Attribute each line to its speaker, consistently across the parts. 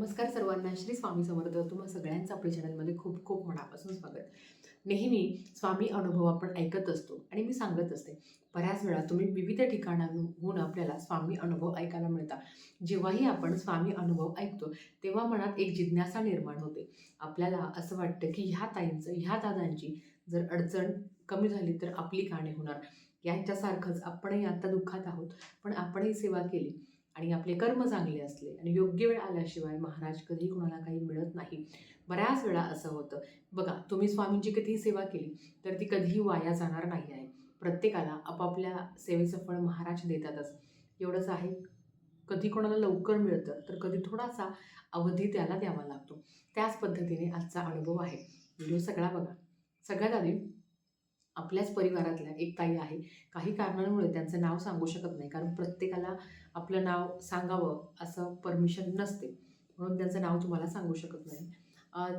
Speaker 1: नमस्कार सर्वांना. श्री स्वामी समर्थ. तुम्हा सगळ्यांचं आपल्या चॅनलमध्ये खूप खूप मनापासून स्वागत. नेहमी स्वामी अनुभव आपण ऐकत असतो आणि मी सांगत असते. बऱ्याच वेळा तुम्ही विविध ठिकाणांहून आपल्याला स्वामी अनुभव ऐकायला मिळतात. जेव्हाही आपण स्वामी अनुभव ऐकतो तेव्हा मनात एक जिज्ञासा निर्माण होते. आपल्याला असं वाटतं की ह्या ताईंचं ह्या दादांची जर अडचण कमी झाली तर आपली काणे होणार. यांच्यासारखंच आपणही आता दुःखात आहोत पण आपणही सेवा केली. आणि आपले कर्म चांगले असले आणि योग्य वेळ आल्याशिवाय महाराज कधीही कोणाला काही मिळत नाही. बऱ्याच वेळा असं होतं. बघा तुम्ही स्वामींची कधीही सेवा केली तर ती कधीही वाया जाणार नाही आहे. प्रत्येकाला आपापल्या सेवेचं फळ महाराज देतातच. एवढंच आहे. कधी कोणाला लवकर मिळतं तर कधी थोडासा अवधी त्याला द्यावा लागतो. त्याच पद्धतीने आजचा अनुभव आहे. व्हिडिओ सगळा बघा. सगळ्यात आधी आपल्याच परिवारातल्या एक ताई आहे. काही कारणांमुळे त्यांचं नाव सांगू शकत नाही. कारण प्रत्येकाला आपलं नाव सांगावं असं परमिशन नसते. म्हणून त्यांचं नाव तुम्हाला सांगू शकत नाही.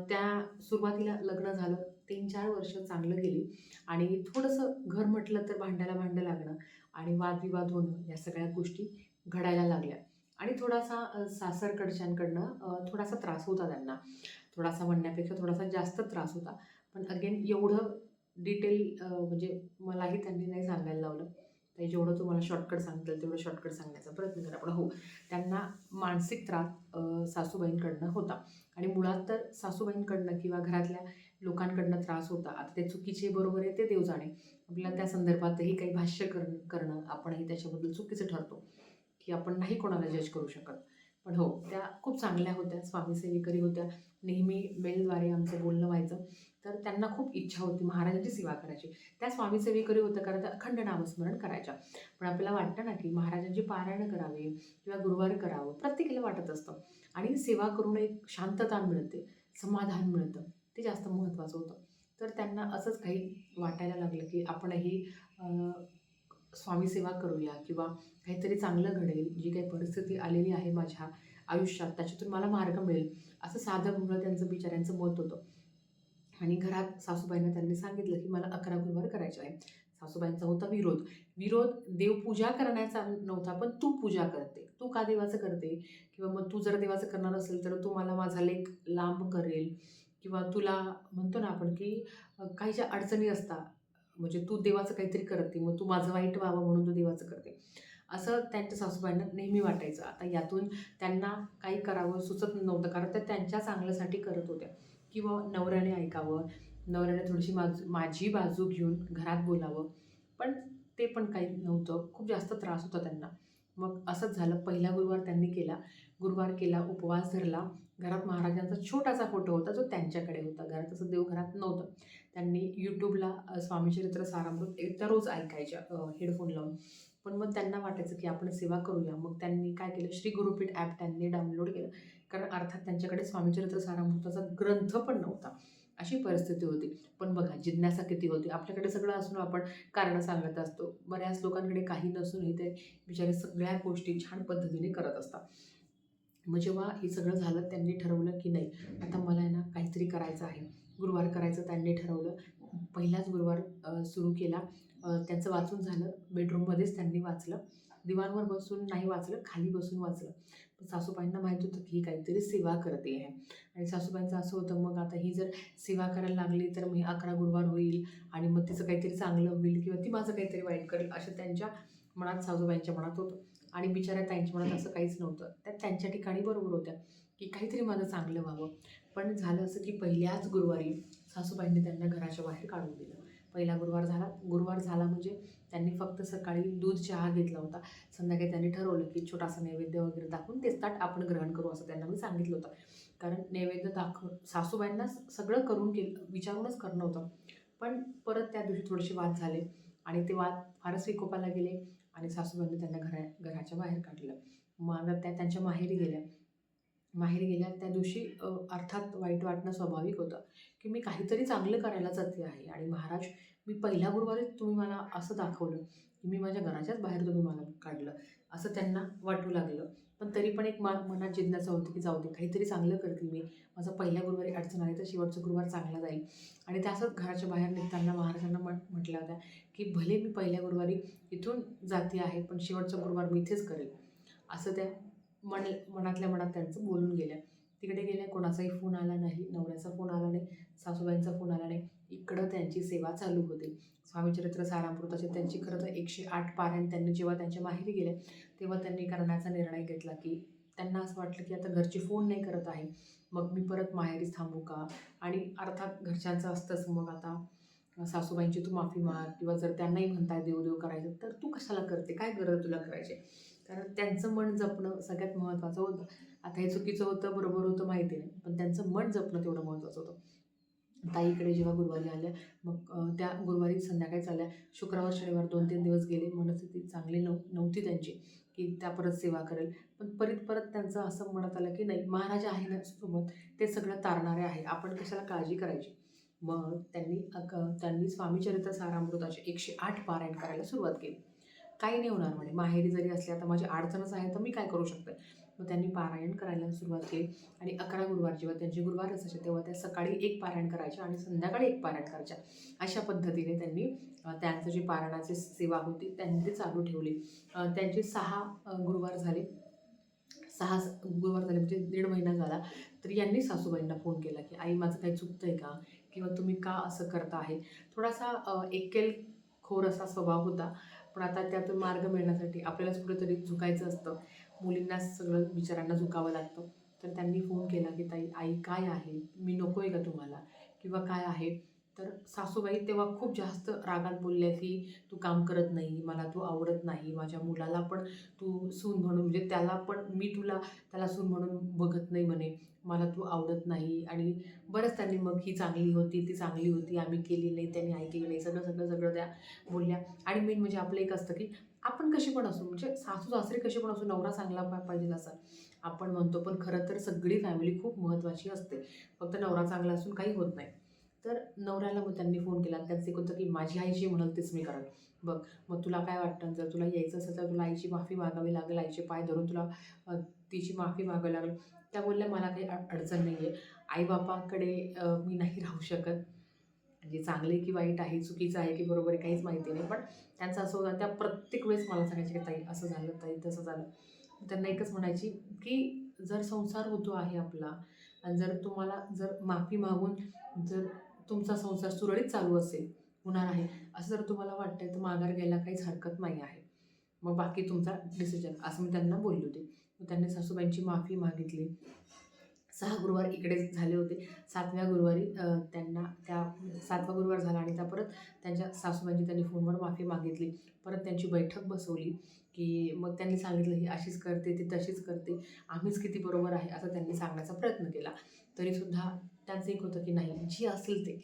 Speaker 1: त्या सुरुवातीला लग्न झालं. तीन चार वर्ष चांगलं गेली. आणि थोडंसं घर म्हटलं तर भांड्याला भांडं लागणं आणि वादविवाद होणं या सगळ्या गोष्टी घडायला लागल्या. आणि थोडासा सासरकडच्यांकडनं थोडासा त्रास होता त्यांना. थोडासा म्हणण्यापेक्षा थोडासा जास्त त्रास होता. पण अगेन एवढं डिटेल म्हणजे मलाही त्यांनी नाही सांगायला लावलं. तर जेवढं तुम्हाला शॉर्टकट सांगता येईल तेवढं शॉर्टकट सांगण्याचा प्रयत्न करा. पण हो त्यांना मानसिक त्रास सासूबाईंकडनं होता. आणि मुळात तर सासूबाईंकडनं किंवा घरातल्या लोकांकडनं त्रास होता. आता ते चुकीचे बरोबर आहे ते देव जाणे. आपल्याला त्या संदर्भातही काही भाष्य करण करणं आपणही त्याच्याबद्दल चुकीचं ठरतो. की आपण नाही कोणाला जज करू शकत. पण हो त्या खूप चांगल्या होत्या. स्वामी सेवेकरी होत्या. नेहमी मेलद्वारे आमचं बोलणं व्हायचं. तर त्यांना खूप इच्छा होती महाराजांची सेवा करायची. त्या स्वामी सेवेकरी होतं कारण अखंड नामस्मरण करायच्या. पण आपल्याला वाटतं ना की महाराजांची पारायण करावे किंवा गुरुवार करावं प्रत्येकाला वाटत असतं. आणि सेवा करून एक शांतता मिळते समाधान मिळतं. ते जास्त महत्त्वाचं होतं. तर त्यांना असंच काही वाटायला लागलं की आपणही स्वामी सेवा करूया किंवा काहीतरी चांगलं घडेल. जी काही परिस्थिती आलेली आहे माझ्या आयुष्यात त्याच्यातून मला मार्ग मिळेल. असं साधं मुलं त्यांचं बिचाऱ्यांचं मत होतं. आणि घरात सासूबाईंना त्यांनी सांगितलं की मला अकरा गुरुवार करायचे आहे. सासूबाईंचा होता विरोध. विरोध देवपूजा करण्याचा नव्हता पण तू पूजा करते. तू का देवाचं करते? किंवा मग तू जर देवाचं करणार असेल तर तू मला माझा लेख लांब करेल. किंवा तुला म्हणतो ना आपण की काही ज्या अडचणी असतात म्हणजे तू देवाचं काहीतरी करते मग तू माझं वाईट व्हावं म्हणून तू देवाचं करते. असं त्यांच्या सासूबाईंना नेहमी वाटायचं. आता यातून त्यांना काही करावं सुचत नव्हतं कारण त्या त्यांच्या चांगल्यासाठी करत होत्या. किंवा नवऱ्याने ऐकावं नवऱ्याने थोडीशी माझ माझी बाजू घेऊन घरात बोलावं. पण ते पण काही नव्हतं. खूप जास्त त्रास होता त्यांना. मग असंच झालं. पहिला गुरुवार त्यांनी केला. गुरुवार केला उपवास धरला. घरात महाराजांचा छोटासा फोटो होता जो त्यांच्याकडे होता. घरात असं देवघरात नव्हतं. त्यांनी यूट्यूबला स्वामीचरित्र सारामृत एकदा रोज ऐकायच्या हेडफोन लावून. पण मग त्यांना वाटायचं की आपण सेवा करूया. मग त्यांनी काय केलं? श्री गुरुपीठ ॲप त्यांनी डाउनलोड केलं. कारण अर्थात त्यांच्याकडे स्वामीचरित्र सारामृताचा ग्रंथ पण नव्हता. अशी परिस्थिती होती. पण बघा जिज्ञासा किती होती. आपल्याकडे सगळं असून आपण कारणं सांगत असतो. बऱ्याच लोकांकडे काही नसूनही ते बिचारे सगळ्या गोष्टी छान पद्धतीने करत असतात. मग जेव्हा हे सगळं झालं त्यांनी ठरवलं की नाही आता मला आहे ना काहीतरी करायचं आहे. गुरुवार करायचं त्यांनी ठरवलं. पहिलाच गुरुवार सुरू केला. त्यांचं वाचून झालं. बेडरूममध्येच त्यांनी वाचलं. दिवाणवर बसून नाही वाचलं खाली बसून वाचलं. पण सासूबाईंना माहीत होतं की ही काहीतरी सेवा करते आहे. आणि सासूबाईंचं असं होतं मग आता ही जर सेवा करायला लागली तर मग अकरा गुरुवार होईल आणि मग तिचं काहीतरी चांगलं होईल किंवा ती माझं काहीतरी वाईट करेल असं त्यांच्या मनात सासूबाईंच्या मनात होतं. आणि बिचाऱ्या त्यांच्या मनात असं काहीच नव्हतं. त्या त्यांच्या ठिकाणी बरोबर होत्या की काहीतरी माझं चांगलं व्हावं. पण झालं असं की पहिल्याच गुरुवारी सासूबाईंनी त्यांना घराच्या बाहेर काढून दिलं. पहिला गुरुवार झाला गुरुवार झाला म्हणजे त्यांनी फक्त सकाळी दूध चहा घेतला होता. संध्याकाळी त्यांनी ठरवलं की छोटासा नैवेद्य वगैरे दाखवून तेच ताट आपण ग्रहण करू असं त्यांना मी सांगितलं होतं. कारण नैवेद्य दाखव सासूबाईंना सगळं करून केलं विचारूनच करणं होतं. पण परत त्या दिवशी थोडेसे वाद झाले आणि ते वाद फारच विकोपाला गेले आणि सासूबाईंनी त्यांना घरा घराच्या बाहेर काढलं. मग त्या त्यांच्या माहेरी गेल्या. माहेरी गेल्या त्या दिवशी अर्थात वाईट वाटणं स्वाभाविक होतं की मी काहीतरी चांगलं करायला जाते आहे आणि महाराज मी पहिल्या गुरुवारी तुम्ही मला असं दाखवलं की मी माझ्या घराच्याच बाहेर तुम्ही मला काढलं. असं त्यांना वाटू लागलं. पण तरी पण एक मा मनात जिज्ञासा होती की जाऊ दे काहीतरी चांगलं करते मी. माझा पहिल्या गुरुवारी अडचण आली तर शेवटचा गुरुवार चांगला जाईल. आणि त्या असंच घराच्या बाहेर निघताना महाराजांना म्हट म्हटल्या होत्या की भले मी पहिल्या गुरुवारी इथून जाते आहे पण शेवटचा गुरुवार मी इथेच करेल. असं त्या मन मनातल्या मनात त्यांचं बोलून गेल्या कोणाचाही फोन आला नाही नवऱ्याचा फोन आला नाही सासूबाईंचा फोन आला नाही. इकडं त्यांची सेवा चालू होती. स्वामीचरित्र सारामृताचे त्यांची खरं तर एकशे आठ पारायण त्यांनी जेव्हा त्यांच्या माहेरी गेले तेव्हा त्यांनी करण्याचा निर्णय घेतला की त्यांना असं वाटलं की आता घरचे फोन नाही करत आहे. मग मी परत माहेरीच थांबू का? आणि अर्थात घरच्यांचं असतंच. मग आता सासूबाईंची तू माफी माग किंवा जर त्यांनाही म्हणताय देव देव करायचं तर तू कशाला करते? काय गरज तुला करायची? कारण त्यांचं मन जपणं सगळ्यात महत्त्वाचं होतं. आता हे चुकीचं होतं बरोबर होतं माहिती नाही. पण त्यांचं मन जपणं तेवढं महत्त्वाचं होतं. ताईकडे जेव्हा गुरुवारी आल्या मग त्या गुरुवारी संध्याकाळी चालल्या शुक्रवार शनिवार दोन तीन दिवस गेले. मनस्थिती चांगली नव नव्हती त्यांची की त्या परत सेवा करेल. पण परत परत त्यांचं असं म्हणत आलं की नाही महाराज आहे ना सोबत ते सगळं तारणारे आहे. आपण कशाला काळजी करायची? मग त्यांनी त्यांनी स्वामीचरित्र सारामृताचे एकशे आठ पारायण करायला सुरुवात केली. काही नाही होणार म्हणे. माहेरी जरी असल्या तर माझी अडचणच आहे तर मी काय करू शकते? मग त्यांनी पारायण करायला सुरुवात केली. आणि अकरा गुरुवार जेव्हा त्यांचे गुरुवार असायचे तेव्हा त्या सकाळी एक पारायण करायच्या आणि संध्याकाळी एक पारायण करायच्या. अशा पद्धतीने त्यांनी त्यांचं जे पारायणाची सेवा होती त्यांनी ती चालू ठेवली. त्यांचे सहा गुरुवार झाले. सहा गुरुवार झाले म्हणजे दीड महिना झाला. तर यांनी सासूबाईंना फोन केला की आई माझं काही चुकतं आहे का? किंवा तुम्ही का असं करता आहे? थोडासा एकेल खोर असा स्वभाव होता. पण आता त्यातून मार्ग मिळण्यासाठी आपल्यालाच कुठेतरी झुकायचं असतं. मुलींना सगळं विचारांना झुकावं लागतं. तर त्यांनी फोन केला की ताई आई काय आहे? मी नको आहे का तुम्हाला? किंवा काय आहे? तर सासूबाई तेव्हा खूप जास्त रागात बोलल्या की तू काम करत नाही मला तू आवडत नाही माझ्या मुलाला पण तू सून म्हणून म्हणजे त्याला पण मी तुला त्याला सून म्हणून बघत नाही म्हणे. मला तू आवडत नाही. आणि बरंच त्यांनी मग ही चांगली होती ती चांगली होती आम्ही केली नाही त्यांनी ऐकली नाही सगळं सगळं सगळं त्या बोलल्या. आणि मेन म्हणजे आपलं एक असतं की आपण कशी पण असू म्हणजे सासू सासरे कसे पण असू नवरा चांगला पाहिजे असं. आपण म्हणतो पण खरं तर सगळी फॅमिली खूप महत्त्वाची असते. फक्त नवरा चांगला असून काही होत नाही. तर नवऱ्याला मग त्यांनी फोन केला. त्यांचं एक होतं की माझी आई जी म्हणाल तेच मी करेन बघ मग तुला काय वाटतं? जर तुला यायचं असेल तर तुला आईची माफी मागावी लागेल आईचे पाय धरून तुला तिची माफी मागावी लागेल. त्या बोलल्या मला काही अडचण नाही आहे आईबापाकडे मी नाही राहू शकत. म्हणजे चांगले की वाईट आहे चुकीचं आहे की बरोबर आहे काहीच माहिती नाही. पण त्यांचं असं होतं त्या प्रत्येक वेळेस मला सांगायचे की ताई असं झालं ताई तसं झालं. त्यांना एकच म्हणायची की जर संसार होतो आहे आपला आणि जर तुम्हाला जर माफी मागून जर तुमचा संसार सुरळीत चालू असेल होणार आहे. असं जर तुम्हाला वाटतंय तर माघार घ्यायला काहीच हरकत नाही आहे. मग बाकी तुमचा डिसिजन असं मी त्यांना बोलली होती. मग त्यांनी सासूबाईंची माफी मागितली. सहा गुरुवार इकडे झाले होते. सातव्या गुरुवारी त्यांना त्या सातवा गुरुवार झाला आणि त्या परत त्यांच्या सासूबाईंची त्यांनी फोनवर माफी मागितली. परत त्यांची बैठक बसवली की मग त्यांनी सांगितलं ही अशीच करते ती तशीच करते. आम्हीच किती बरोबर आहे असं त्यांनी सांगण्याचा प्रयत्न केला. तरीसुद्धा त्यांचं एक होतं की नाही जी असेल ते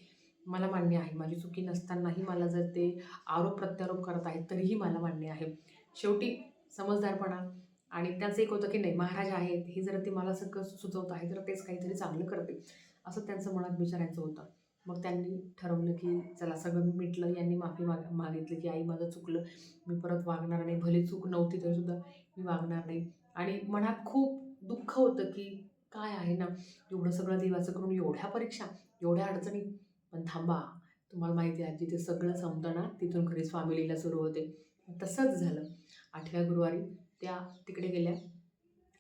Speaker 1: मला मान्य आहे. माझी चुकी नसतानाही मला जर ते आरोप प्रत्यारोप करत आहेत तरीही मला मान्य आहे. शेवटी समजदारपणा आणि त्यांचं एक होतं की नाही महाराज आहेत हे जर ते मला सगळं सुचवत आहे तर तेच काहीतरी चांगलं करते असं त्यांचं मनात विचारायचं होतं. मग त्यांनी ठरवलं की चला सगळं मिटलं यांनी माफी माग मागितली की आई माझं चुकलं मी परत वागणार नाही भले चूक नव्हती तरीसुद्धा मी वागणार नाही. आणि मनात खूप दुःख होतं की काय आहे ना एवढं सगळं देवाचं करून एवढ्या परीक्षा एवढ्या अडचणी. पण थांबा तुम्हाला माहिती आहे जिथे सगळं संपताना तिथून खरी स्वामीलीला सुरू होते. तसंच झालं. आठव्या गुरुवारी त्या तिकडे गेल्या.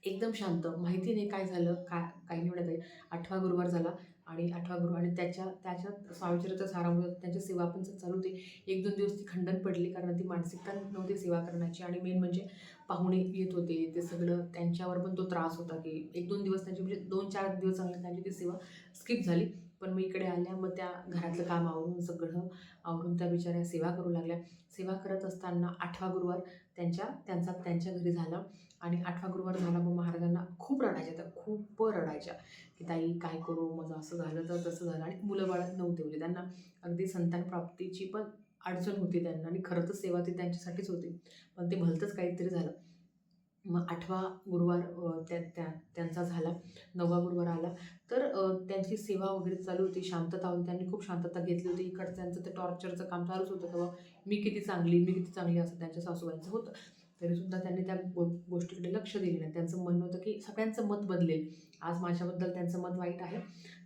Speaker 1: एकदम शांत. माहिती नाही काय झालं काय काही नाही म्हणत आहे. आठवा गुरुवार झाला आणि आठवा गुरु आणि त्याच्या त्याच्यात स्वामीचरित्र सारामुळे त्यांची सेवा पण चालू होती. एक दोन दिवस ती खंडन पडली कारण ती मानसिकता नव्हती सेवा करण्याची आणि मेन म्हणजे पाहुणे येत होते. ते सगळं त्यांच्यावर पण तो त्रास होता की एक दोन दिवस त्यांची म्हणजे दोन चार दिवस चांगले त्यांची ती सेवा स्किप झाली. पण मी इकडे आल्या मग त्या घरातलं काम आवरून सगळं आवरून त्या बिचाऱ्या सेवा करू लागल्या. सेवा करत असताना आठवा गुरुवार त्यांच्या त्यांचा त्यांच्या घरी झाला आणि आठवा गुरुवार झाला मग महाराजांना खूप रडायच्या त्या खूप रडायच्या की ताई काय करू माझं असं झालं तर तसं झालं आणि मुलं बाळात नव्हते म्हणजे त्यांना अगदी संतान प्राप्तीची पण अडचण होती त्यांना आणि खरं तर सेवा ती त्यांच्यासाठीच होती. पण ते भलतंच काहीतरी झालं. मग आठवा गुरुवार त्या त्या त्यांचा झाला नववा गुरुवार आला. तर त्यांची सेवा वगैरे चालू होती शांतता होती त्यांनी खूप शांतता घेतली होती. इकडचं त्यांचं ते टॉर्चरचं काम चालूच होतं तेव्हा. मी किती चांगली मी किती चांगली असं त्यांच्या सासूबाईंचं होतं. तरीसुद्धा त्यांनी त्या गो गोष्टीकडे लक्ष दिले नाही. त्यांचं म्हणणं होतं की सगळ्यांचं मत बदलेल. आज माझ्याबद्दल त्यांचं मत वाईट आहे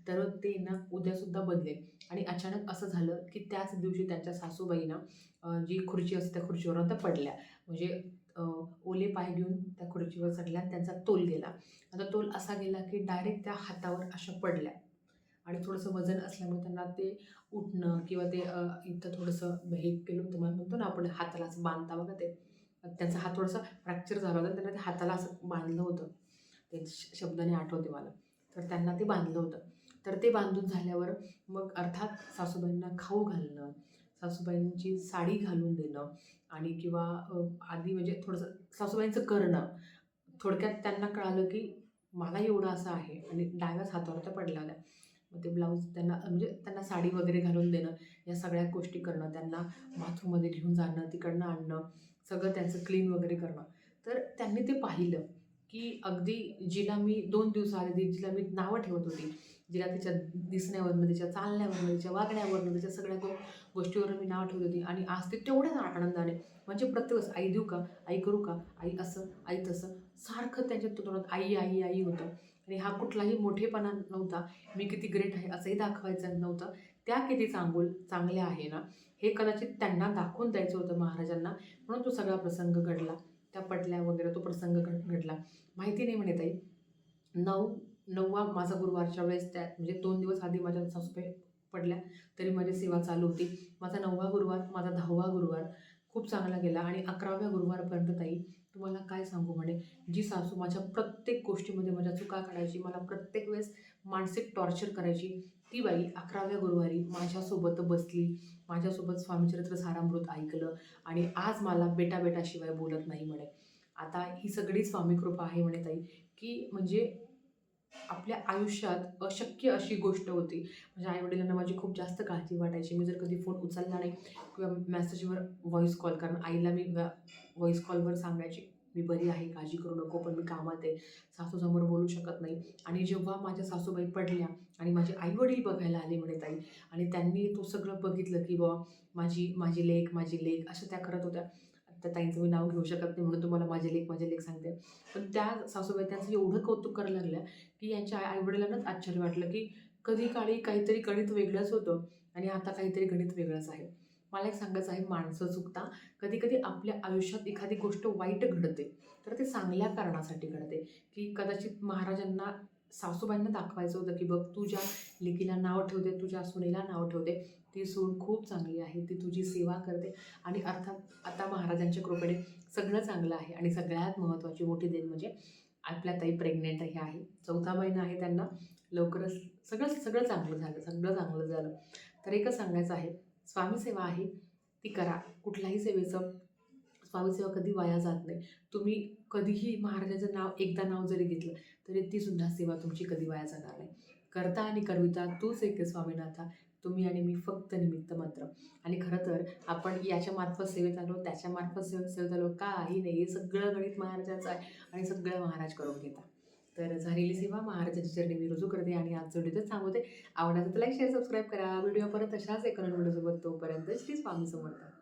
Speaker 1: तर ते ना उद्यासुद्धा बदलेल. आणि अचानक असं झालं की त्याच दिवशी त्यांच्या सासूबाईनं जी खुर्ची असते त्या खुर्चीवर त्या पडल्या. म्हणजे ओले पाय घेऊन त्या खुर्चीवर चढल्या त्यांचा तोल गेला. आता तोल असा गेला की डायरेक्ट त्या हातावर अशा पडल्या. आणि थोडंसं वजन असल्यामुळे त्यांना ते उठणं किंवा ते इथं थोडंसं हे केलं. होतं मला म्हणतो ना आपण हाताला असं बांधता बघा ते. त्यांचा हात थोडासा फ्रॅक्चर झाला होता त्यांना ते हाताला असं बांधलं होतं. ते श- शब्दाने आठवते मला. तर त्यांना ते बांधलं होतं. तर ते बांधून झाल्यावर मग अर्थात सासूबाईंना खाऊ घालणं सासूबाईंची साडी घालून देणं आणि किंवा आधी म्हणजे थोडंसं सासूबाईंचं करणं. थोडक्यात त्यांना कळालं की मला एवढं असं आहे आणि डाव्याच हातावर तर पडला मग ते ब्लाऊज त्यांना म्हणजे त्यांना साडी वगैरे घालून देणं या सगळ्या गोष्टी करणं त्यांना बाथरूममध्ये घेऊन जाणं तिकडनं आणणं सगळं त्यांचं क्लीन वगैरे करणं. तर त्यांनी ते पाहिलं की अगदी जिला मी दोन दिवसाआधी जिला मी नावं ठेवत होती जिला तिच्या दिसण्यावरनं तिच्या चालण्यावरनं तिच्या वागण्यावरनं तिच्या सगळ्या गो गोष्टीवरून मी नाव ठेवली होती. आणि आज ते तेवढ्याच आनंदाने म्हणजे प्रत्येक वेळेस आई देऊ का? आई करू का? आई असं आई तसं सारखं त्यांच्या तोंडात आई आई आई होतं. आणि हा कुठलाही मोठेपणा नव्हता. मी किती ग्रेट आहे असंही दाखवायचं नव्हतं. त्या किती चांगुल चांगल्या आहे ना हे कदाचित त्यांना दाखवून द्यायचं होतं महाराजांना. म्हणून तो सगळा प्रसंग घडला. त्या पटल्या वगैरे तो प्रसंग घड घडला. माहिती नाही म्हणे ताई. नऊ नववा माझा गुरुवारच्या वेळेस त्यात म्हणजे दोन दिवस आधी माझ्या सासूबाई पडल्या तरी माझी सेवा चालू होती. माझा नववा गुरुवार माझा दहावा गुरुवार खूप चांगला गेला आणि अकराव्या गुरुवारपर्यंत ताई तुम्हाला काय सांगू म्हणे? जी सासू माझ्या प्रत्येक गोष्टीमध्ये माझ्या चुका काढायची मला प्रत्येक वेळेस मानसिक टॉर्चर करायची ती बाई अकराव्या गुरुवारी माझ्यासोबत बसली. माझ्यासोबत स्वामीचरित्र सारामृत ऐकलं आणि आज मला बेटा बेटाशिवाय बोलत नाही म्हणे. आता ही सगळी स्वामी कृपा आहे म्हणे ताई की म्हणजे आपल्या आयुष्यात अशक्य अशी गोष्ट होती. माझ्या आईवडिलांना माझी खूप जास्त काळजी वाटायची. मी जर कधी फोन उचलला नाही किंवा मेसेजवर व्हॉईस कॉल कारण आईला मी व्हॉईस कॉलवर सांगायची मी बरी आहे काळजी करू नको पण मी कामात आहे. सासूसमोर बोलू शकत नाही. आणि जेव्हा माझ्या सासूबाई पडल्या आणि माझे आईवडील बघायला आले म्हणे ताई आणि त्यांनी तो सगळं बघितलं की बुवा माझी माझी लेख माझी लेख असं त्या करत होत्या. त्या ताईंचं मी नाव घेऊ शकत नाही म्हणून तुम्हाला माझे लेख माझे लेख सांगते. पण त्या सासूबाई त्यांचं एवढं कौतुक करायला लागल्या की यांच्या आईवडिलांनाच आश्चर्य वाटलं की कधी काळी काहीतरी गणित वेगळंच होतं आणि आता काहीतरी गणित वेगळंच आहे. मला एक सांगायचं आहे माणसं चुकता. कधी कधी आपल्या आयुष्यात एखादी गोष्ट वाईट घडते. तर ते चांगल्या कारणासाठी घडते की कदाचित महाराजांना सासूबाईंना दाखवायचं होतं की बघ तुझ्या लेकीला नाव ठेवते तुझ्या सुनेला नाव ठेवते. ती सून खूप चांगली आहे ती तुझी सेवा करते. आणि अर्थात आता महाराजांच्या कृपेने सगळं चांगलं आहे. आणि सगळ्यात महत्त्वाची मोठी देण म्हणजे आपल्या ताई प्रेग्नेंट हे आहे. चौथा महिना आहे त्यांना लवकरच सगळं सगळं चांगलं झालं सगळं चांगलं झालं. तर एकच सांगायचं आहे स्वामी सेवा आहे ती करा. कुठल्याही सेवेचं स्वामी सेवा कधी वाया जात नाही. तुम्ही कधीही महाराजाचं नाव एकदा नाव जरी घेतलं तरी ती सुद्धा सेवा तुमची कधी वाया जाणार नाही. करता आणि करविता तूच एक स्वामीनाथा तुम्ही आणि मी फक्त निमित्त मात्र. आणि खरं तर आपण याच्या मार्फत सेवेत आलो त्याच्या मार्फत सेवेत सेवेत आलो काही नाही हे सगळं गणित महाराजाचं आहे आणि सगळं महाराज करून घेता तर झालेली सेवा महाराजाच्या चरणी मी रुजू करते आणि आज जोडीतच सांगते आवडला तर लाईक शेअर सबस्क्राईब करा. व्हिडिओ परत अशाच एका व्हिडिओसोबत तोपर्यंत श्री स्वामी समर्थ.